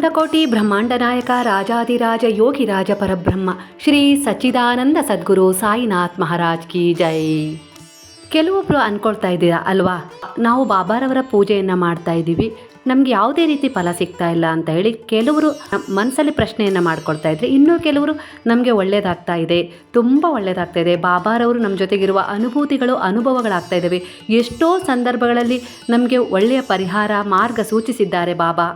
ಅಖಂಡಕೋಟಿ ಬ್ರಹ್ಮಾಂಡ ನಾಯಕ ರಾಜಾದಿರಾಜ ಯೋಗಿರಾಜ ಪರಬ್ರಹ್ಮ, ಶ್ರೀ ಸಚ್ಚಿದಾನಂದ ಸದ್ಗುರು ಸಾಯಿನಾಥ್ ಮಹಾರಾಜ್ ಕಿ ಜೈ. ಕೆಲವೊಬ್ರು ಅನ್ಕೊಳ್ತಾ ಇದ್ದೀರಾ, ಅಲ್ವಾ? ನಾವು ಬಾಬಾರವರ ಪೂಜೆಯನ್ನು ಮಾಡ್ತಾ ಇದ್ದೀವಿ. ನಮ್ಗೆ ಯಾವುದೇ ರೀತಿ ಫಲ ಸಿಗ್ತಾ ಇಲ್ಲ ಅಂತ ಹೇಳಿ ಕೆಲವರು ಮನಸ್ಸಲ್ಲಿ ಪ್ರಶ್ನೆಯನ್ನು ಮಾಡ್ಕೊಳ್ತಾ ಇದ್ರೆ ಇನ್ನೂ ಕೆಲವರು ನಮಗೆ ಒಳ್ಳೆಯದಾಗ್ತಾ ಇದೆ, ತುಂಬ ಒಳ್ಳೆಯದಾಗ್ತಾ ಇದೆ. ಬಾಬಾರವರು ನಮ್ಮ ಜೊತೆಗಿರುವ ಅನುಭೂತಿಗಳು, ಅನುಭವಗಳಾಗ್ತಾ ಇದ್ದಾವೆ ಎಷ್ಟೋ ಸಂದರ್ಭಗಳಲ್ಲಿ ನಮಗೆ ಒಳ್ಳೆಯ ಪರಿಹಾರ, ಮಾರ್ಗ ಸೂಚಿಸಿದ್ದಾರೆ ಬಾಬಾ.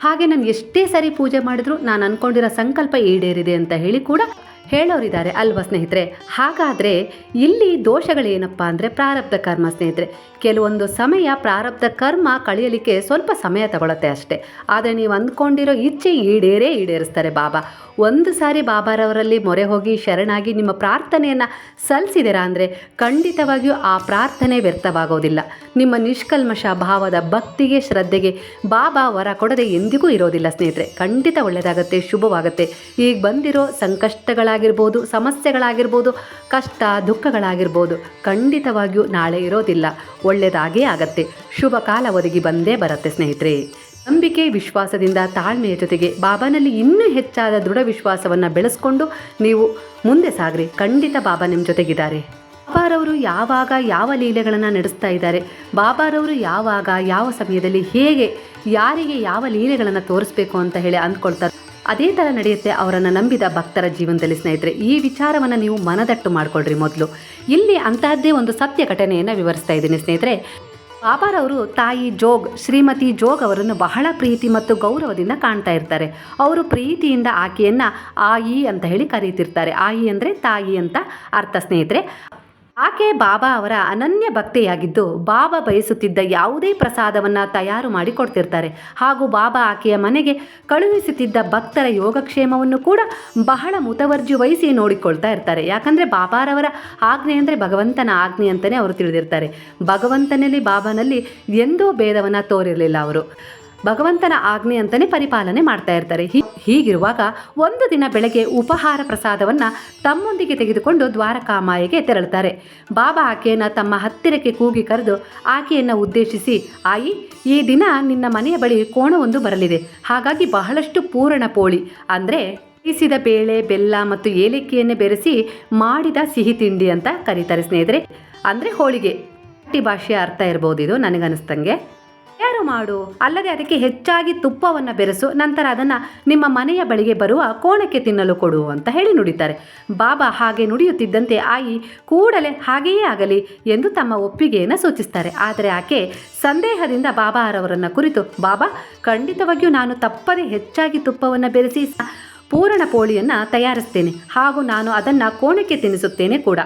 ಹಾಗೆ ನಾನು ಎಷ್ಟೇ ಸರಿ ಪೂಜೆ ಮಾಡಿದ್ರು ನಾನು ಅನ್ಕೊಂಡಿರೋ ಸಂಕಲ್ಪ ಈಡೇರಿದೆ ಅಂತ ಹೇಳಿ ಕೂಡ ಹೇಳೋರಿದ್ದಾರೆ ಅಲ್ವಾ ಸ್ನೇಹಿತರೆ? ಹಾಗಾದರೆ ಇಲ್ಲಿ ದೋಷಗಳೇನಪ್ಪ ಅಂದರೆ ಪ್ರಾರಬ್ಧ ಕರ್ಮ ಸ್ನೇಹಿತರೆ. ಕೆಲವೊಂದು ಸಮಯ ಪ್ರಾರಬ್ಧ ಕರ್ಮ ಕಳೆಯಲಿಕ್ಕೆ ಸ್ವಲ್ಪ ಸಮಯ ತಗೊಳತ್ತೆ ಅಷ್ಟೇ. ಆದರೆ ನೀವು ಅಂದ್ಕೊಂಡಿರೋ ಇಚ್ಛೆ ಈಡೇರೇ ಈಡೇರಿಸ್ತಾರೆ ಬಾಬಾ. ಒಂದು ಸಾರಿ ಬಾಬಾರವರಲ್ಲಿ ಮೊರೆ ಹೋಗಿ ಶರಣಾಗಿ ನಿಮ್ಮ ಪ್ರಾರ್ಥನೆಯನ್ನು ಸಲ್ಲಿಸಿದಿರಾ ಅಂದರೆ ಖಂಡಿತವಾಗಿಯೂ ಆ ಪ್ರಾರ್ಥನೆ ವ್ಯರ್ಥವಾಗೋದಿಲ್ಲ. ನಿಮ್ಮ ನಿಷ್ಕಲ್ಮಶ ಭಾವದ ಭಕ್ತಿಗೆ, ಶ್ರದ್ಧೆಗೆ ಬಾಬಾ ವರ ಕೊಡದೆ ಎಂದಿಗೂ ಇರೋದಿಲ್ಲ ಸ್ನೇಹಿತರೆ. ಖಂಡಿತ ಒಳ್ಳೆಯದಾಗತ್ತೆ, ಶುಭವಾಗುತ್ತೆ. ಈಗ ಬಂದಿರೋ ಸಂಕಷ್ಟಗಳಾಗಿರ್ಬೋದು ಸಮಸ್ಯೆಗಳಾಗಿರ್ಬೋದು ಕಷ್ಟ, ದುಃಖಗಳಾಗಿರ್ಬೋದು, ಖಂಡಿತವಾಗಿಯೂ ನಾಳೆ ಇರೋದಿಲ್ಲ. ಒಳ್ಳೆಯದಾಗೇ ಆಗತ್ತೆ. ಶುಭ ಕಾಲ ಒದಗಿ ಬಂದೇ ಬರುತ್ತೆ ಸ್ನೇಹಿತರೆ. ನಂಬಿಕೆ, ವಿಶ್ವಾಸದಿಂದ ತಾಳ್ಮೆಯ ಜೊತೆಗೆ ಬಾಬಾನಲ್ಲಿ ಇನ್ನೂ ಹೆಚ್ಚಾದ ದೃಢ ವಿಶ್ವಾಸವನ್ನು ಬೆಳೆಸ್ಕೊಂಡು ನೀವು ಮುಂದೆ ಸಾಗ್ರಿ. ಖಂಡಿತ ಬಾಬಾ ನಿಮ್ಮ ಜೊತೆಗಿದ್ದಾರೆ. ಬಾಬಾರವರು ಯಾವಾಗ ಯಾವ ಲೀಲೆಗಳನ್ನು ನಡೆಸ್ತಾ ಇದ್ದಾರೆ, ಬಾಬಾರವರು ಯಾವಾಗ ಯಾವ ಸಮಯದಲ್ಲಿ ಹೇಗೆ, ಯಾರಿಗೆ ಯಾವ ಲೀಲೆಗಳನ್ನು ತೋರಿಸ್ಬೇಕು ಅಂತ ಹೇಳಿ ಅಂದ್ಕೊಳ್ತಾರೆ ಅದೇ ಥರ ನಡೆಯುತ್ತೆ ಅವರನ್ನು ನಂಬಿದ ಭಕ್ತರ ಜೀವನದಲ್ಲಿ ಸ್ನೇಹಿತರೆ. ಈ ವಿಚಾರವನ್ನು ನೀವು ಮನದಟ್ಟು ಮಾಡಿಕೊಳ್ಳ್ರಿ ಮೊದಲು. ಇಲ್ಲಿ ಅಂತಹದ್ದೇ ಒಂದು ಸತ್ಯ ಘಟನೆಯನ್ನು ವಿವರಿಸ್ತಾ ಇದ್ದೀನಿ ಸ್ನೇಹಿತರೆ. ಬಾಬಾರವರು ತಾಯಿ ಜೋಗ್, ಶ್ರೀಮತಿ ಜೋಗ್ ಅವರನ್ನು ಬಹಳ ಪ್ರೀತಿ ಮತ್ತು ಗೌರವದಿಂದ ಕಾಣ್ತಾ ಇರ್ತಾರೆ. ಅವರು ಪ್ರೀತಿಯಿಂದ ಆಕೆಯನ್ನು ಆಯಿ ಅಂತ ಹೇಳಿ ಕರೀತಿರ್ತಾರೆ. ಆಯಿ ಅಂದರೆ ತಾಯಿ ಅಂತ ಅರ್ಥ ಸ್ನೇಹಿತರೆ. ಆಕೆ ಬಾಬಾ ಅವರ ಅನನ್ಯ ಭಕ್ತೆಯಾಗಿದ್ದು ಬಾಬಾ ಬಯಸುತ್ತಿದ್ದ ಯಾವುದೇ ಪ್ರಸಾದವನ್ನು ತಯಾರು ಮಾಡಿ ಕೊಡ್ತಿರ್ತಾರೆ. ಹಾಗೂ ಬಾಬಾ ಆಕೆಯ ಮನೆಗೆ ಕಳುಹಿಸುತ್ತಿದ್ದ ಭಕ್ತರ ಯೋಗಕ್ಷೇಮವನ್ನು ಕೂಡ ಬಹಳ ಮುತವರ್ಜಿ ವಹಿಸಿ ನೋಡಿಕೊಳ್ತಾ ಇರ್ತಾರೆ. ಯಾಕಂದರೆ ಬಾಬಾರವರ ಆಜ್ಞೆ ಅಂದರೆ ಭಗವಂತನ ಆಜ್ಞೆ ಅಂತಲೇ ಅವರು ತಿಳಿದಿರ್ತಾರೆ. ಭಗವಂತನಲ್ಲಿ ಬಾಬಾನಲ್ಲಿ ಎಂದೂ ಭೇದವನ್ನು ತೋರಿರಲಿಲ್ಲ ಅವರು. ಭಗವಂತನ ಆಜ್ಞೆ ಅಂತಲೇ ಪರಿಪಾಲನೆ ಮಾಡ್ತಾ ಇರ್ತಾರೆ. ಹೀಗಿರುವಾಗ ಒಂದು ದಿನ ಬೆಳಗ್ಗೆ ಉಪಹಾರ ಪ್ರಸಾದವನ್ನು ತಮ್ಮೊಂದಿಗೆ ತೆಗೆದುಕೊಂಡು ದ್ವಾರಕಾಮಾಯಿಗೆ ತೆರಳುತ್ತಾರೆ. ಬಾಬಾ ಆಕೆಯನ್ನು ತಮ್ಮ ಹತ್ತಿರಕ್ಕೆ ಕೂಗಿ ಕರೆದು ಆಕೆಯನ್ನು ಉದ್ದೇಶಿಸಿ, ಆಯಿ, ಈ ದಿನ ನಿನ್ನ ಮನೆಯ ಬಳಿ ಕೋಣವೊಂದು ಬರಲಿದೆ. ಹಾಗಾಗಿ ಬಹಳಷ್ಟು ಪೂರಣ ಪೋಳಿ. ಅಂದರೆ ಬೇಯಿಸಿದ ಬೇಳೆ, ಬೆಲ್ಲ ಮತ್ತು ಏಲಕ್ಕಿಯನ್ನೇ ಬೆರೆಸಿ ಮಾಡಿದ ಸಿಹಿ ತಿಂಡಿ ಅಂತ ಕರೀತಾರೆ ಸ್ನೇಹಿತರೆ. ಅಂದರೆ ಹೋಳಿಗೆ. ಭಾಷೆ ಅರ್ಥ ಇರ್ಬೋದು ಇದು ನನಗನ್ನಿಸ್ತಂಗೆ ತಯಾರು ಮಾಡು. ಅಲ್ಲದೆ ಅದಕ್ಕೆ ಹೆಚ್ಚಾಗಿ ತುಪ್ಪವನ್ನು ಬೆರೆಸು. ನಂತರ ಅದನ್ನು ನಿಮ್ಮ ಮನೆಯ ಬಳಿಗೆ ಬರುವ ಕೋಣಕ್ಕೆ ತಿನ್ನಲು ಕೊಡು ಅಂತ ಹೇಳಿ ನುಡಿತಾರೆ. ಬಾಬಾ ಹಾಗೆ ನುಡಿಯುತ್ತಿದ್ದಂತೆ ಆಯಿ ಕೂಡಲೇ ಹಾಗೆಯೇ ಆಗಲಿ ಎಂದು ತಮ್ಮ ಒಪ್ಪಿಗೆಯನ್ನು ಸೂಚಿಸ್ತಾರೆ. ಆದರೆ ಆಕೆ ಸಂದೇಹದಿಂದ ಬಾಬಾ ಅವರನ್ನು ಕುರಿತು, ಬಾಬಾ, ಖಂಡಿತವಾಗಿಯೂ ನಾನು ತಪ್ಪದೆ ಹೆಚ್ಚಾಗಿ ತುಪ್ಪವನ್ನು ಬೆರೆಸಿ ಪೂರಣ ಪೋಳಿಯನ್ನು ತಯಾರಿಸ್ತೇನೆ. ಹಾಗೂ ನಾನು ಅದನ್ನು ಕೋಣಕ್ಕೆ ತಿನ್ನಿಸುತ್ತೇನೆ ಕೂಡ.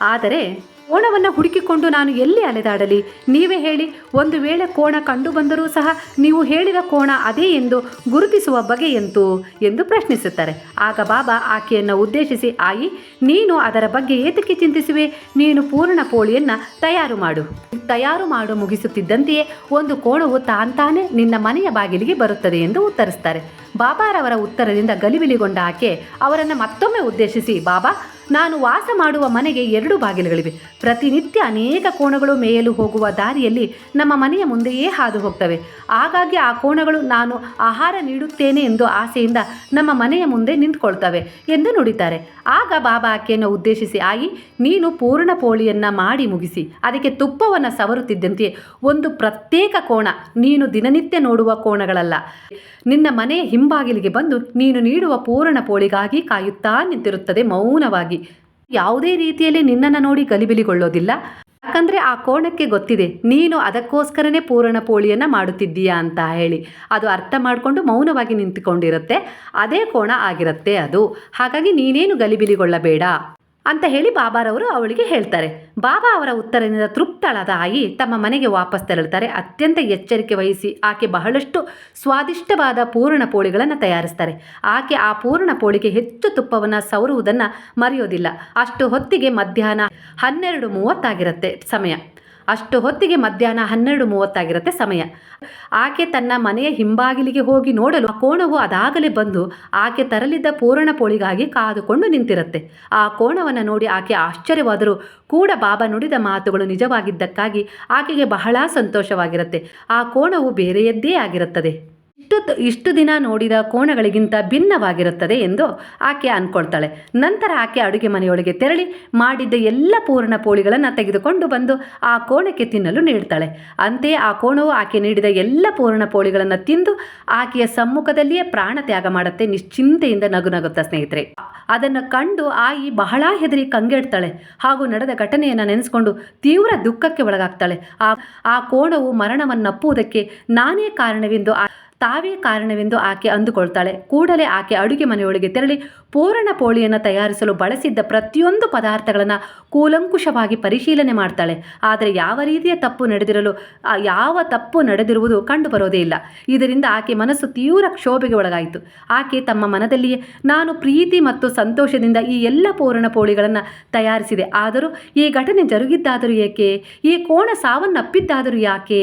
ಆದರೆ ಕೋಣವನ್ನು ಹುಡುಕಿಕೊಂಡು ನಾನು ಎಲ್ಲಿ ಅಲೆದಾಡಲಿ? ನೀವೇ ಹೇಳಿ. ಒಂದು ವೇಳೆ ಕೋಣ ಕಂಡು ಬಂದರೂ ಸಹ ನೀವು ಹೇಳಿದ ಕೋಣ ಅದೇ ಎಂದು ಗುರುತಿಸುವ ಬಗೆಯಂತು ಎಂದು ಪ್ರಶ್ನಿಸುತ್ತಾರೆ. ಆಗ ಬಾಬಾ ಆಕೆಯನ್ನು ಉದ್ದೇಶಿಸಿ, ಆಯಿ, ನೀನು ಅದರ ಬಗ್ಗೆ ಏತಕ್ಕೆ ಚಿಂತಿಸುವೆ? ನೀನು ಪೂರ್ಣ ಪೋಳಿಯನ್ನು ತಯಾರು ಮಾಡು. ತಯಾರು ಮಾಡು ಮುಗಿಸುತ್ತಿದ್ದಂತೆಯೇ ಒಂದು ಕೋಣವು ತಾಂತಾನೇ ನಿನ್ನ ಮನೆಯ ಬಾಗಿಲಿಗೆ ಬರುತ್ತದೆ ಎಂದು ಉತ್ತರಿಸ್ತಾರೆ ಬಾಬಾರವರ ಉತ್ತರದಿಂದ ಗಲಿಬಿಲಿಗೊಂಡ ಆಕೆ ಅವರನ್ನು ಮತ್ತೊಮ್ಮೆ ಉದ್ದೇಶಿಸಿ, ಬಾಬಾ, ನಾನು ವಾಸ ಮಾಡುವ ಮನೆಗೆ ಎರಡು ಬಾಗಿಲುಗಳಿವೆ. ಪ್ರತಿನಿತ್ಯ ಅನೇಕ ಕೋಣಗಳು ಮೇಯಲು ಹೋಗುವ ದಾರಿಯಲ್ಲಿ ನಮ್ಮ ಮನೆಯ ಮುಂದೆಯೇ ಹಾದು ಹೋಗ್ತವೆ. ಹಾಗಾಗಿ ಆ ಕೋಣಗಳು ನಾನು ಆಹಾರ ನೀಡುತ್ತೇನೆ ಎಂದು ಆಸೆಯಿಂದ ನಮ್ಮ ಮನೆಯ ಮುಂದೆ ನಿಂತ್ಕೊಳ್ತವೆ ಎಂದು ನುಡಿತಾರೆ ಆಗ ಬಾಬಾ ಆಕೆಯನ್ನು ಉದ್ದೇಶಿಸಿ, ಆಯಿ, ನೀನು ಪೂರ್ಣ ಪೋಳಿಯನ್ನು ಮಾಡಿ ಮುಗಿಸಿ. ಅದಕ್ಕೆ ತುಪ್ಪವನ್ನು ಸವರುತ್ತಿದ್ದಂತೆಯೇ ಒಂದು ಪ್ರತ್ಯೇಕ ಕೋಣ. ನೀನು ದಿನನಿತ್ಯ ನೋಡುವ ಕೋಣಗಳಲ್ಲ. ನಿನ್ನ ಮನೆಯ ಹಿಂಬಾಗಿಲಿಗೆ ಬಂದು ನೀನು ನೀಡುವ ಪೂರ್ಣ ಪೋಳಿಗಾಗಿ ಕಾಯುತ್ತಾ ನಿಂತಿರುತ್ತದೆ ಮೌನವಾಗಿ. ಯಾವುದೇ ರೀತಿಯಲ್ಲಿ ನಿನ್ನನ್ನು ನೋಡಿ ಗಲಿಬಿಲಿಗೊಳ್ಳೋದಿಲ್ಲ. ಯಾಕಂದರೆ ಆ ಕೋಣಕ್ಕೆ ಗೊತ್ತಿದೆ, ನೀನು ಅದಕ್ಕೋಸ್ಕರನೇ ಪೂರಣ ಪೋಳಿಯನ್ನು ಮಾಡುತ್ತಿದ್ದೀಯಾ ಅಂತ ಹೇಳಿ. ಅದು ಅರ್ಥ ಮಾಡಿಕೊಂಡು ಮೌನವಾಗಿ ನಿಂತುಕೊಂಡಿರುತ್ತೆ. ಅದೇ ಕೋಣ ಆಗಿರುತ್ತೆ ಅದು. ಹಾಗಾಗಿ ನೀನೇನು ಗಲಿಬಿಲಿಗೊಳ್ಳಬೇಡ. ಅಂತ ಹೇಳಿ ಬಾಬಾರವರು ಅವಳಿಗೆ ಹೇಳ್ತಾರೆ. ಬಾಬಾ ಅವರ ಉತ್ತರದಿಂದ ತೃಪ್ತಳಾದ ಆಯಿ ತಮ್ಮ ಮನೆಗೆ ವಾಪಸ್ ತೆರಳುತ್ತಾರೆ. ಅತ್ಯಂತ ಎಚ್ಚರಿಕೆ ವಹಿಸಿ ಆಕೆ ಬಹಳಷ್ಟು ಸ್ವಾದಿಷ್ಟವಾದ ಪೂರ್ಣ ಪೋಳಿಗಳನ್ನು ತಯಾರಿಸ್ತಾರೆ. ಆಕೆ ಆ ಪೂರ್ಣ ಪೋಳಿಗೆ ಹೆಚ್ಚು ತುಪ್ಪವನ್ನು ಸವರುವುದನ್ನು ಮರೆಯೋದಿಲ್ಲ. ಅಷ್ಟು ಹೊತ್ತಿಗೆ ಮಧ್ಯಾಹ್ನ ಹನ್ನೆರಡು ಮೂವತ್ತಾಗಿರುತ್ತೆ ಸಮಯ. ಅಷ್ಟು ಹೊತ್ತಿಗೆ ಮಧ್ಯಾಹ್ನ ಹನ್ನೆರಡು ಮೂವತ್ತಾಗಿರುತ್ತೆ ಸಮಯ. ಆಕೆ ತನ್ನ ಮನೆಯ ಹಿಂಬಾಗಿಲಿಗೆ ಹೋಗಿ ನೋಡಲು ಆ ಕೋಣವು ಅದಾಗಲೇ ಬಂದು ಆಕೆ ತರಲಿದ್ದ ಪೂರಣ ಪೋಳಿಗಾಗಿ ಕಾದುಕೊಂಡು ನಿಂತಿರುತ್ತೆ. ಆ ಕೋಣವನ್ನು ನೋಡಿ ಆಕೆ ಆಶ್ಚರ್ಯವಾದರೂ ಕೂಡ ಬಾಬಾ ನುಡಿದ ಮಾತುಗಳು ನಿಜವಾಗಿದ್ದಕ್ಕಾಗಿ ಆಕೆಗೆ ಬಹಳ ಸಂತೋಷವಾಗಿರುತ್ತೆ. ಆ ಕೋಣವು ಬೇರೆಯದ್ದೇ ಆಗಿರುತ್ತದೆ. ಇಷ್ಟು ಇಷ್ಟು ದಿನ ನೋಡಿದ ಕೋಣಗಳಿಗಿಂತ ಭಿನ್ನವಾಗಿರುತ್ತದೆ ಎಂದು ಆಕೆ ಅಂದ್ಕೊಳ್ತಾಳೆ ನಂತರ ಆಕೆ ಅಡುಗೆ ಮನೆಯೊಳಗೆ ತೆರಳಿ ಮಾಡಿದ್ದ ಎಲ್ಲ ಪೂರ್ಣ ಪೋಳಿಗಳನ್ನು ತೆಗೆದುಕೊಂಡು ಬಂದು ಆ ಕೋಣಕ್ಕೆ ತಿನ್ನಲು ನೀಡ್ತಾಳೆ. ಅಂತೆಯೇ ಆ ಕೋಣವು ಆಕೆ ನೀಡಿದ ಎಲ್ಲ ಪೂರ್ಣ ಪೋಳಿಗಳನ್ನು ತಿಂದು ಆಕೆಯ ಸಮ್ಮುಖದಲ್ಲಿಯೇ ಪ್ರಾಣ ತ್ಯಾಗ ಮಾಡುತ್ತೆ ನಿಶ್ಚಿಂತೆಯಿಂದ ನಗು ನಗುತ್ತಾ ಸ್ನೇಹಿತರೆ. ಅದನ್ನು ಕಂಡು ಆಯಿ ಬಹಳ ಹೆದರಿ ಕಂಗೆಡ್ತಾಳೆ. ಹಾಗೂ ನಡೆದ ಘಟನೆಯನ್ನು ನೆನೆಸ್ಕೊಂಡು ತೀವ್ರ ದುಃಖಕ್ಕೆ ಒಳಗಾಗ್ತಾಳೆ. ಆ ಆ ಕೋಣವು ಮರಣವನ್ನಪ್ಪುವುದಕ್ಕೆ ನಾನೇ ಕಾರಣವೆಂದು ತಾವೇ ಕಾರಣವೆಂದು ಆಕೆ ಅಂದುಕೊಳ್ತಾಳೆ. ಕೂಡಲೇ ಆಕೆ ಅಡುಗೆ ಮನೆಯೊಳಗೆ ತೆರಳಿ ಪೂರಣ ಪೋಳಿಯನ್ನು ತಯಾರಿಸಲು ಬಳಸಿದ್ದ ಪ್ರತಿಯೊಂದು ಪದಾರ್ಥಗಳನ್ನು ಕೂಲಂಕುಷವಾಗಿ ಪರಿಶೀಲನೆ ಮಾಡ್ತಾಳೆ. ಆದರೆ ಯಾವ ರೀತಿಯ ತಪ್ಪು ನಡೆದಿರಲು ಯಾವ ತಪ್ಪು ನಡೆದಿರುವುದು ಕಂಡು ಬರೋದೇ ಇಲ್ಲ. ಇದರಿಂದ ಆಕೆ ಮನಸ್ಸು ತೀವ್ರ ಕ್ಷೋಭೆಗೆ ಒಳಗಾಯಿತು. ಆಕೆ ತಮ್ಮ ಮನದಲ್ಲಿಯೇ, ನಾನು ಪ್ರೀತಿ ಮತ್ತು ಸಂತೋಷದಿಂದ ಈ ಎಲ್ಲ ಪೂರಣ ಪೋಳಿಗಳನ್ನು ತಯಾರಿಸಿದೆ. ಆದರೂ ಈ ಘಟನೆ ಜರುಗಿದ್ದಾದರೂ ಏಕೆ? ಈ ಕೋಣ ಸಾವನ್ನಪ್ಪಿದ್ದಾದರೂ ಯಾಕೆ?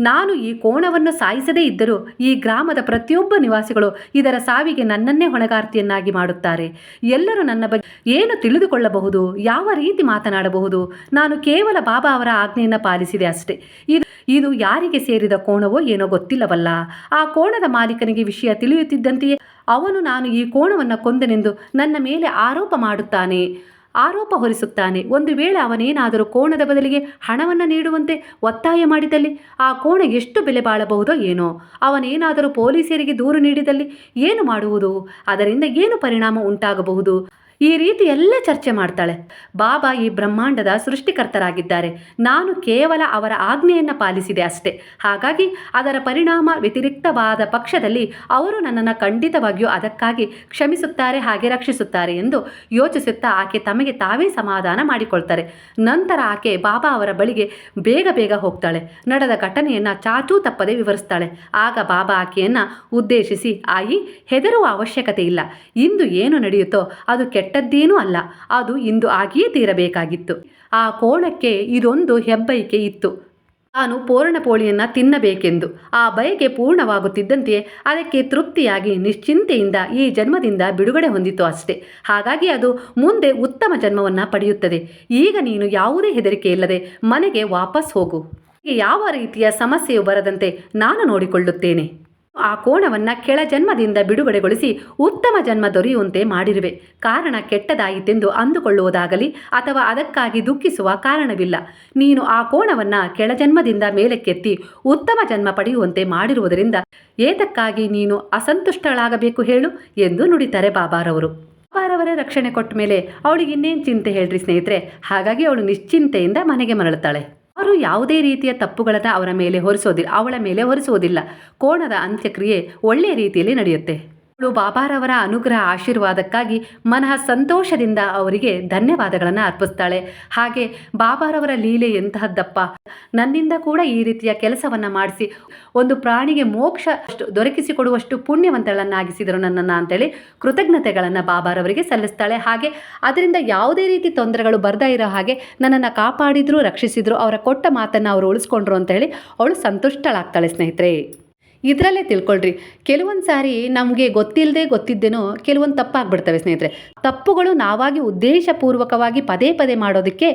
ನಾನು ಈ ಕೋಣವನ್ನು ಸಾಯಿಸದೇ ಇದ್ದರೂ ಈ ಗ್ರಾಮದ ಪ್ರತಿಯೊಬ್ಬ ನಿವಾಸಿಗಳು ಇದರ ಸಾವಿಗೆ ನನ್ನನ್ನೇ ಹೊಣೆಗಾರ್ತಿಯನ್ನಾಗಿ ಮಾಡುತ್ತಾರೆ. ಎಲ್ಲರೂ ನನ್ನ ಬಗ್ಗೆ ಏನು ತಿಳಿದುಕೊಳ್ಳಬಹುದು, ಯಾವ ರೀತಿ ಮಾತನಾಡಬಹುದು, ನಾನು ಕೇವಲ ಬಾಬಾ ಅವರ ಆಜ್ಞೆಯನ್ನು ಪಾಲಿಸಿದೆ ಅಷ್ಟೇ. ಇದು ಇದು ಯಾರಿಗೆ ಸೇರಿದ ಕೋಣವೋ ಏನೋ ಗೊತ್ತಿಲ್ಲವಲ್ಲ. ಆ ಕೋಣದ ಮಾಲೀಕನಿಗೆ ವಿಷಯ ತಿಳಿಯುತ್ತಿದ್ದಂತೆಯೇ ಅವನು ನಾನು ಈ ಕೋಣವನ್ನು ಕೊಂದನೆಂದು ನನ್ನ ಮೇಲೆ ಆರೋಪ ಮಾಡುತ್ತಾನೆ. ಆರೋಪ ಹೊರಿಸುತ್ತಾನೆ. ಒಂದು ವೇಳೆ ಅವನೇನಾದರೂ ಕೋಣದ ಬದಲಿಗೆ ಹಣವನ್ನು ನೀಡುವಂತೆ ಒತ್ತಾಯ ಮಾಡಿದಲ್ಲಿ ಆ ಕೋಣ ಎಷ್ಟು ಬೆಲೆ ಬಾಳಬಹುದೋ ಏನೋ. ಅವನೇನಾದರೂ ಪೊಲೀಸರಿಗೆ ದೂರು ನೀಡಿದಲ್ಲಿ ಏನು ಮಾಡುವುದು? ಅದರಿಂದ ಏನು ಪರಿಣಾಮ ಉಂಟಾಗಬಹುದು? ಈ ರೀತಿ ಎಲ್ಲ ಚರ್ಚೆ ಮಾಡ್ತಾಳೆ. ಬಾಬಾ ಈ ಬ್ರಹ್ಮಾಂಡದ ಸೃಷ್ಟಿಕರ್ತರಾಗಿದ್ದಾರೆ. ನಾನು ಕೇವಲ ಅವರ ಆಜ್ಞೆಯನ್ನು ಪಾಲಿಸಿದೆ ಅಷ್ಟೇ. ಹಾಗಾಗಿ ಅದರ ಪರಿಣಾಮ ವ್ಯತಿರಿಕ್ತವಾದ ಪಕ್ಷದಲ್ಲಿ ಅವರು ನನ್ನನ್ನು ಖಂಡಿತವಾಗಿಯೂ ಅದಕ್ಕಾಗಿ ಕ್ಷಮಿಸುತ್ತಾರೆ ಹಾಗೆ ರಕ್ಷಿಸುತ್ತಾರೆ ಎಂದು ಯೋಚಿಸುತ್ತಾ ಆಕೆ ತಮಗೆ ತಾವೇ ಸಮಾಧಾನ ಮಾಡಿಕೊಳ್ತಾರೆ. ನಂತರ ಆಕೆ ಬಾಬಾ ಅವರ ಬಳಿಗೆ ಬೇಗ ಬೇಗ ಹೋಗ್ತಾಳೆ. ನಡೆದ ಘಟನೆಯನ್ನು ಚಾಚೂ ತಪ್ಪದೆ ವಿವರಿಸ್ತಾಳೆ. ಆಗ ಬಾಬಾ ಆಕೆಯನ್ನು ಉದ್ದೇಶಿಸಿ, ಆಯಿ, ಹೆದರುವ ಅವಶ್ಯಕತೆ ಇಲ್ಲ. ಇಂದು ಏನು ನಡೆಯುತ್ತೋ ಅದು ಕೆಟ್ಟದ್ದೇನೂ ಅಲ್ಲ, ಅದು ಇಂದು ಆಗಿಯೇ ತೀರಬೇಕಾಗಿತ್ತು. ಆ ಕೋಣಕ್ಕೆ ಇದೊಂದು ಹೆಬ್ಬೈಕೆ ಇತ್ತು. ತಾನು ಪೂರ್ಣಪೋಳಿಯನ್ನು ತಿನ್ನಬೇಕೆಂದು, ಆ ಬಯಕೆ ಪೂರ್ಣವಾಗುತ್ತಿದ್ದಂತೆಯೇ ಅದಕ್ಕೆ ತೃಪ್ತಿಯಾಗಿ ನಿಶ್ಚಿಂತೆಯಿಂದ ಈ ಜನ್ಮದಿಂದ ಬಿಡುಗಡೆ ಹೊಂದಿತು ಅಷ್ಟೇ. ಹಾಗಾಗಿ ಅದು ಮುಂದೆ ಉತ್ತಮ ಜನ್ಮವನ್ನು ಪಡೆಯುತ್ತದೆ. ಈಗ ನೀನು ಯಾವುದೇ ಹೆದರಿಕೆ ಇಲ್ಲದೆ ಮನೆಗೆ ವಾಪಸ್ ಹೋಗು. ಹೀಗೆ ಯಾವ ರೀತಿಯ ಸಮಸ್ಯೆಯು ಬರದಂತೆ ನಾನು ನೋಡಿಕೊಳ್ಳುತ್ತೇನೆ. ಆ ಕೋಣವನ್ನು ಕೆಳ ಜನ್ಮದಿಂದ ಬಿಡುಗಡೆಗೊಳಿಸಿ ಉತ್ತಮ ಜನ್ಮ ದೊರೆಯುವಂತೆ ಮಾಡಿರುವೆ. ಕಾರಣ ಕೆಟ್ಟದಾಯಿತೆಂದು ಅಂದುಕೊಳ್ಳುವುದಾಗಲಿ ಅಥವಾ ಅದಕ್ಕಾಗಿ ದುಃಖಿಸುವ ಕಾರಣವಿಲ್ಲ. ನೀನು ಆ ಕೋಣವನ್ನು ಕೆಳಜನ್ಮದಿಂದ ಮೇಲಕ್ಕೆತ್ತಿ ಉತ್ತಮ ಜನ್ಮ ಪಡೆಯುವಂತೆ ಮಾಡಿರುವುದರಿಂದ ಏತಕ್ಕಾಗಿ ನೀನು ಅಸಂತುಷ್ಟಳಾಗಬೇಕು ಹೇಳು ಎಂದು ನುಡಿತಾರೆ ಬಾಬಾರವರು. ಬಾಬಾರವರ ರಕ್ಷಣೆ ಕೊಟ್ಟ ಮೇಲೆ ಅವಳಿಗೆ ಇನ್ನೇನು ಚಿಂತೆ ಹೇಳ್ರಿ ಸ್ನೇಹಿತರೆ? ಹಾಗಾಗಿ ಅವಳು ನಿಶ್ಚಿಂತೆಯಿಂದ ಮನೆಗೆ ಮರಳುತ್ತಾಳೆ. ಅವರು ಯಾವುದೇ ರೀತಿಯ ತಪ್ಪುಗಳನ್ನು ಅವರ ಮೇಲೆ ಹೊರಿಸೋದಿಲ್ಲ ಅವಳ ಮೇಲೆ ಹೊರಿಸುವುದಿಲ್ಲ ಕೋಣದ ಅಂತ್ಯಕ್ರಿಯೆ ಒಳ್ಳೆಯ ರೀತಿಯಲ್ಲಿ ನಡೆಯುತ್ತೆ. ಅವಳು ಬಾಬಾರವರ ಅನುಗ್ರಹ ಆಶೀರ್ವಾದಕ್ಕಾಗಿ ಮನಃ ಸಂತೋಷದಿಂದ ಅವರಿಗೆ ಧನ್ಯವಾದಗಳನ್ನು ಅರ್ಪಿಸ್ತಾಳೆ. ಹಾಗೆ ಬಾಬಾರವರ ಲೀಲೆ ಎಂತಹದ್ದಪ್ಪ? ನನ್ನಿಂದ ಕೂಡ ಈ ರೀತಿಯ ಕೆಲಸವನ್ನು ಮಾಡಿಸಿ, ಒಂದು ಪ್ರಾಣಿಗೆ ಮೋಕ್ಷ ದೊರಕಿಸಿಕೊಡುವಷ್ಟು ಪುಣ್ಯವಂತಗಳನ್ನಾಗಿಸಿದರು ನನ್ನನ್ನು ಅಂತೇಳಿ ಕೃತಜ್ಞತೆಗಳನ್ನು ಬಾಬಾರವರಿಗೆ ಸಲ್ಲಿಸ್ತಾಳೆ. ಹಾಗೆ ಅದರಿಂದ ಯಾವುದೇ ರೀತಿ ತೊಂದರೆಗಳು ಬರ್ತಾ ಇರೋ ಹಾಗೆ ನನ್ನನ್ನು ಕಾಪಾಡಿದ್ರು, ರಕ್ಷಿಸಿದ್ರು, ಅವರ ಕೊಟ್ಟ ಮಾತನ್ನು ಅವರು ಉಳಿಸ್ಕೊಂಡ್ರು ಅಂತೇಳಿ ಅವಳು ಸಂತುಷ್ಟಳಾಗ್ತಾಳೆ ಸ್ನೇಹಿತರೆ. ಇದರಲ್ಲೇ ತಿಳ್ಕೊಳ್ರಿ. ಕೆಲವೊಂದು ಸಾರಿ ನಮಗೆ ಗೊತ್ತಿಲ್ಲದೆ ಗೊತ್ತಿದ್ದೇನೋ ಕೆಲವೊಂದು ತಪ್ಪಾಗ್ಬಿಡ್ತವೆ ಸ್ನೇಹಿತರೆ. ತಪ್ಪುಗಳು ನಾವಾಗಿ ಉದ್ದೇಶಪೂರ್ವಕವಾಗಿ ಪದೇ ಪದೇ ಮಾಡೋದಕ್ಕೆ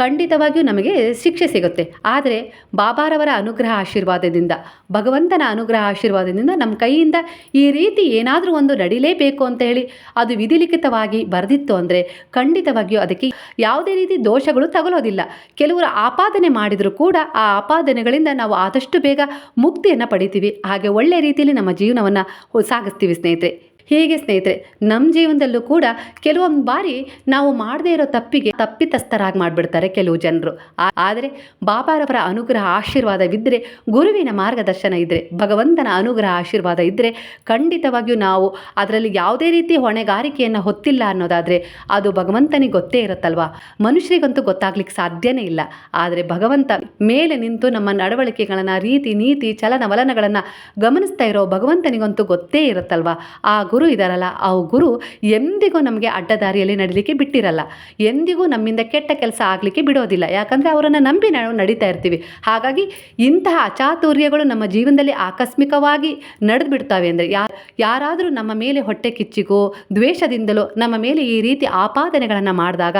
ಖಂಡಿತವಾಗಿಯೂ ನಮಗೆ ಶಿಕ್ಷೆ ಸಿಗುತ್ತೆ. ಆದರೆ ಬಾಬಾರವರ ಅನುಗ್ರಹ ಆಶೀರ್ವಾದದಿಂದ, ಭಗವಂತನ ಅನುಗ್ರಹ ಆಶೀರ್ವಾದದಿಂದ ನಮ್ಮ ಕೈಯಿಂದ ಈ ರೀತಿ ಏನಾದರೂ ಒಂದು ನಡಿಲೇಬೇಕು ಅಂತ ಹೇಳಿ ಅದು ವಿಧಿಲಿಖಿತವಾಗಿ ಬರೆದಿತ್ತು ಅಂದರೆ ಖಂಡಿತವಾಗಿಯೂ ಅದಕ್ಕೆ ಯಾವುದೇ ರೀತಿ ದೋಷಗಳು ತಗಲೋದಿಲ್ಲ ಕೆಲವರು ಆಪಾದನೆ ಮಾಡಿದರೂ ಕೂಡ ಆ ಆಪಾದನೆಗಳಿಂದ ನಾವು ಆದಷ್ಟು ಬೇಗ ಮುಕ್ತಿಯನ್ನು ಪಡಿತೀವಿ. ಹಾಗೆ ಒಳ್ಳೆಯ ರೀತಿಯಲ್ಲಿ ನಮ್ಮ ಜೀವನವನ್ನು ಸಾಗಿಸ್ತೀವಿ ಸ್ನೇಹಿತರೆ. ಹೀಗೆ ಸ್ನೇಹಿತರೆ ನಮ್ಮ ಜೀವನದಲ್ಲೂ ಕೂಡ ಕೆಲವೊಂದು ಬಾರಿ ನಾವು ಮಾಡದೇ ಇರೋ ತಪ್ಪಿಗೆ ತಪ್ಪಿತಸ್ಥರಾಗಿ ಮಾಡಿಬಿಡ್ತಾರೆ ಕೆಲವು ಜನರು. ಆದರೆ ಬಾಬಾರವರ ಅನುಗ್ರಹ ಆಶೀರ್ವಾದವಿದ್ದರೆ ಗುರುವಿನ ಮಾರ್ಗದರ್ಶನ ಇದ್ದರೆ ಭಗವಂತನ ಅನುಗ್ರಹ ಆಶೀರ್ವಾದ ಇದ್ದರೆ ಖಂಡಿತವಾಗಿಯೂ ನಾವು ಅದರಲ್ಲಿ ಯಾವುದೇ ರೀತಿ ಹೊಣೆಗಾರಿಕೆಯನ್ನು ಹೊತ್ತಿಲ್ಲ ಅನ್ನೋದಾದರೆ ಅದು ಭಗವಂತನಿಗೆ ಗೊತ್ತೇ ಇರುತ್ತಲ್ವಾ? ಮನುಷ್ಯರಿಗಂತೂ ಗೊತ್ತಾಗ್ಲಿಕ್ಕೆ ಸಾಧ್ಯನೇ ಇಲ್ಲ. ಆದರೆ ಭಗವಂತ ಮೇಲೆ ನಿಂತು ನಮ್ಮ ನಡವಳಿಕೆಗಳನ್ನು, ರೀತಿ, ನೀತಿ ಚಲನವಲನಗಳನ್ನು ಗಮನಿಸ್ತಾ ಇರೋ ಭಗವಂತನಿಗಂತೂ ಗೊತ್ತೇ ಇರುತ್ತಲ್ವಾ? ಆ ಗುರು ಇದಾರಲ್ಲ, ಆ ಗುರು ಎಂದಿಗೂ ನಮಗೆ ಅಡ್ಡದಾರಿಯಲ್ಲಿ ನಡೀಲಿಕ್ಕೆ ಬಿಟ್ಟಿರಲ್ಲ. ಎಂದಿಗೂ ನಮ್ಮಿಂದ ಕೆಟ್ಟ ಕೆಲಸ ಆಗಲಿಕ್ಕೆ ಬಿಡೋದಿಲ್ಲ. ಯಾಕಂದರೆ ಅವರನ್ನು ನಂಬಿ ನಾವು ನಡೀತಾ ಇರ್ತೀವಿ. ಹಾಗಾಗಿ ಇಂತಹ ಅಚಾತುರ್ಯಗಳು ನಮ್ಮ ಜೀವನದಲ್ಲಿ ಆಕಸ್ಮಿಕವಾಗಿ ನಡೆದು ಬಿಡ್ತವೆ ಅಂದರೆ ಯಾ, ಯಾರಾದರೂ ನಮ್ಮ ಮೇಲೆ ಹೊಟ್ಟೆ ಕಿಚ್ಚಿಗೋ, ದ್ವೇಷದಿಂದಲೋ, ನಮ್ಮ ಮೇಲೆ ಈ ರೀತಿ ಆಪಾದನೆಗಳನ್ನು ಮಾಡಿದಾಗ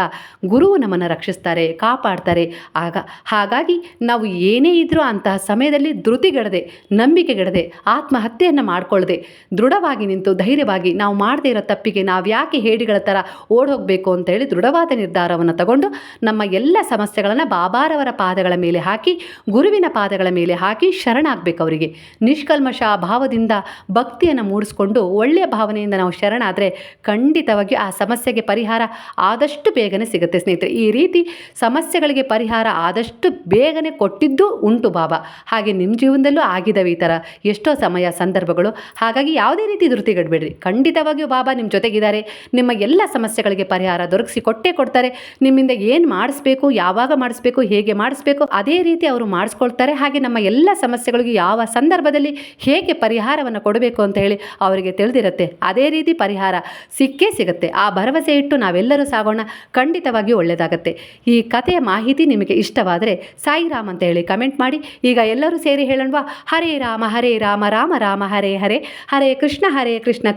ಗುರುವು ನಮ್ಮನ್ನು ರಕ್ಷಿಸ್ತಾರೆ, ಕಾಪಾಡ್ತಾರೆ. ಆಗ, ಹಾಗಾಗಿ ನಾವು ಏನೇ ಇದ್ರೂ ಅಂತಹ ಸಮಯದಲ್ಲಿ ಧೃತಿಗೆಡದೆ, ನಂಬಿಕೆಗೆಡದೆ, ಆತ್ಮಹತ್ಯೆಯನ್ನು ಮಾಡಿಕೊಳ್ಳದೆ ದೃಢವಾಗಿ ನಿಂತು ಧೈರ್ಯವಾಗಿ ನಾವು ಮಾಡದೇ ಇರೋ ತಪ್ಪಿಗೆ ನಾವು ಯಾಕೆ ಹೇಡಿಗಳ ಥರ ಓಡೋಗಬೇಕು ಹೋಗಬೇಕು ಅಂತ ಹೇಳಿ ದೃಢವಾದ ನಿರ್ಧಾರವನ್ನು ತಗೊಂಡು ನಮ್ಮ ಎಲ್ಲ ಸಮಸ್ಯೆಗಳನ್ನು ಬಾಬಾರವರ ಪಾದಗಳ ಮೇಲೆ ಹಾಕಿ, ಗುರುವಿನ ಪಾದಗಳ ಮೇಲೆ ಹಾಕಿ ಶರಣಾಗಬೇಕು ಅವರಿಗೆ. ನಿಷ್ಕಲ್ಮಶ ಭಾವದಿಂದ ಭಕ್ತಿಯನ್ನು ಮೂಡಿಸ್ಕೊಂಡು ಒಳ್ಳೆಯ ಭಾವನೆಯಿಂದ ನಾವು ಶರಣಾದರೆ ಖಂಡಿತವಾಗಿ ಆ ಸಮಸ್ಯೆಗೆ ಪರಿಹಾರ ಆದಷ್ಟು ಬೇಗನೆ ಸಿಗುತ್ತೆ ಸ್ನೇಹಿತರೆ. ಈ ರೀತಿ ಸಮಸ್ಯೆಗಳಿಗೆ ಪರಿಹಾರ ಆದಷ್ಟು ಬೇಗನೆ ಕೊಟ್ಟಿದ್ದು ಉಂಟು ಬಾಬಾ. ಹಾಗೆ ನಿಮ್ಮ ಜೀವನದಲ್ಲೂ ಆಗಿದ್ದಾವೆ ಈ ಥರ ಎಷ್ಟೋ ಸಮಯ, ಸಂದರ್ಭಗಳು. ಹಾಗಾಗಿ ಯಾವುದೇ ರೀತಿ ಧೃತಿಗಡಬೇಡ್ರಿ ಖಂಡಿತವಾಗಿಯೂ ಬಾಬಾ ನಿಮ್ಮ ಜೊತೆಗಿದ್ದಾರೆ. ನಿಮ್ಮ ಎಲ್ಲ ಸಮಸ್ಯೆಗಳಿಗೆ ಪರಿಹಾರ ದೊರಕಿಸಿ ಕೊಟ್ಟೇ ಕೊಡ್ತಾರೆ. ನಿಮ್ಮಿಂದ ಏನು ಮಾಡಿಸ್ಬೇಕು, ಯಾವಾಗ ಮಾಡಿಸ್ಬೇಕು, ಹೇಗೆ ಮಾಡಿಸ್ಬೇಕು, ಅದೇ ರೀತಿ ಅವರು ಮಾಡಿಸ್ಕೊಳ್ತಾರೆ. ಹಾಗೆ ನಮ್ಮ ಎಲ್ಲ ಸಮಸ್ಯೆಗಳಿಗೆ ಯಾವ ಸಂದರ್ಭದಲ್ಲಿ ಹೇಗೆ ಪರಿಹಾರವನ್ನು ಕೊಡಬೇಕು ಅಂತ ಹೇಳಿ ಅವರಿಗೆ ತಿಳಿದಿರುತ್ತೆ. ಅದೇ ರೀತಿ ಪರಿಹಾರ ಸಿಕ್ಕೇ ಸಿಗುತ್ತೆ. ಆ ಭರವಸೆ ಇಟ್ಟು ನಾವೆಲ್ಲರೂ ಸಾಗೋಣ. ಖಂಡಿತವಾಗಿಯೂ ಒಳ್ಳೆಯದಾಗತ್ತೆ ಈ ಕಥೆಯ ಮಾಹಿತಿ ನಿಮಗೆ ಇಷ್ಟವಾದರೆ ಸಾಯಿರಾಮ್ ಅಂತ ಹೇಳಿ ಕಮೆಂಟ್ ಮಾಡಿ. ಈಗ ಎಲ್ಲರೂ ಸೇರಿ ಹೇಳೋಣವಾ? ಹರೇ ರಾಮ ಹರೇ ರಾಮ ರಾಮ ರಾಮ, ಹರೇ ಹರೇ. ಹರೇ ಕೃಷ್ಣ ಹರೇ ಕೃಷ್ಣ.